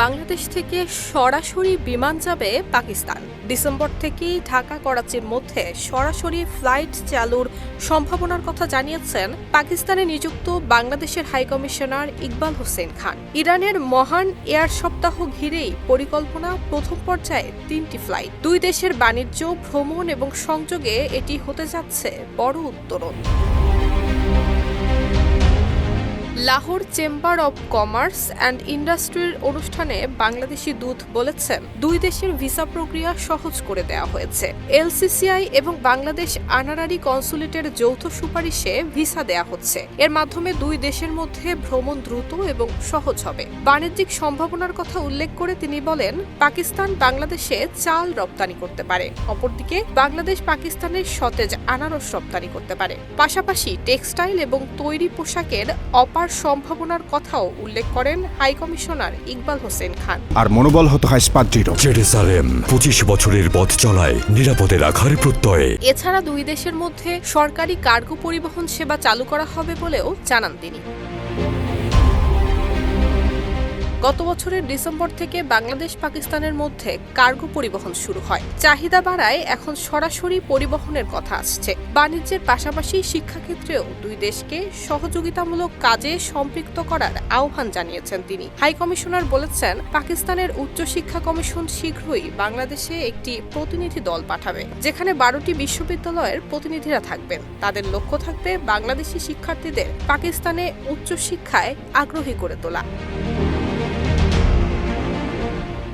বাংলাদেশ থেকে সরাসরি বিমান যাবে পাকিস্তান। ডিসেম্বর থেকেই ঢাকা, করাচির মধ্যে সরাসরি ফ্লাইট চালুর সম্ভাবনার কথা জানিয়েছেন পাকিস্তানে নিযুক্ত বাংলাদেশের হাইকমিশনার ইকবাল হোসেন খান। ইরানের মহান এয়ার সপ্তাহ ঘিরেই পরিকল্পনা প্রথম পর্যায়ে তিনটি ফ্লাইট। দুই দেশের বাণিজ্য, ভ্রমণ এবং সংযোগে এটি হতে যাচ্ছে বড় উত্তরণ। Lahore chamber of commerce and ইন্ডাস্ট্রির অনুষ্ঠানে বাংলাদেশি দূত বলেছেন দুই দেশের ভিসা প্রক্রিয়া সহজ করে দেওয়া হয়েছে। এলসিসিআই এবং বাংলাদেশ আনারারি কনসুলেটের যৌথ সুপারিশে ভিসা দেয়া হচ্ছে। এর মাধ্যমে দুই দেশের মধ্যে ভ্রমণ দ্রুত এবং সহজ হবে। বাণিজ্যিক সম্ভাবনার কথা উল্লেখ করে তিনি বলেন, পাকিস্তান বাংলাদেশে চাল রপ্তানি করতে পারে। অপরদিকে, বাংলাদেশ পাকিস্তানের সতেজ আনারস রপ্তানি করতে পারে। পাশাপাশি টেক্সটাইল এবং তৈরি পোশাকের অপার সম্ভাবনার কথাও উল্লেখ করেন হাই কমিশনার ইকবাল হোসেন খান। আর মনোবল হত হয় জিরো। পঁচিশ বছরের পথ চলায় নিরাপদে রাখার প্রত্যয়ে। এছাড়া দুই দেশের মধ্যে সরকারি কার্গো পরিবহন সেবা চালু করা হবে বলেও জানান তিনি। গত বছরের ডিসেম্বর থেকে বাংলাদেশ পাকিস্তানের মধ্যে কার্গো পরিবহন শুরু হয়। চাহিদা বাড়ায় এখন সরাসরি পরিবহনের কথা আসছে। বাণিজ্যের পাশাপাশি শিক্ষাক্ষেত্রেও দুই দেশকে সহযোগিতামূলক কাজে সম্পৃক্ত করার আহ্বান জানিয়েছেন তিনি। হাইকমিশনার বলেছেন, পাকিস্তানের উচ্চশিক্ষা কমিশন শীঘ্রই বাংলাদেশে একটি প্রতিনিধি দল পাঠাবে, যেখানে বারোটি বিশ্ববিদ্যালয়ের প্রতিনিধিরা থাকবেন। তাদের লক্ষ্য থাকবে বাংলাদেশি শিক্ষার্থীদের পাকিস্তানে উচ্চশিক্ষায় আগ্রহী করে তোলা।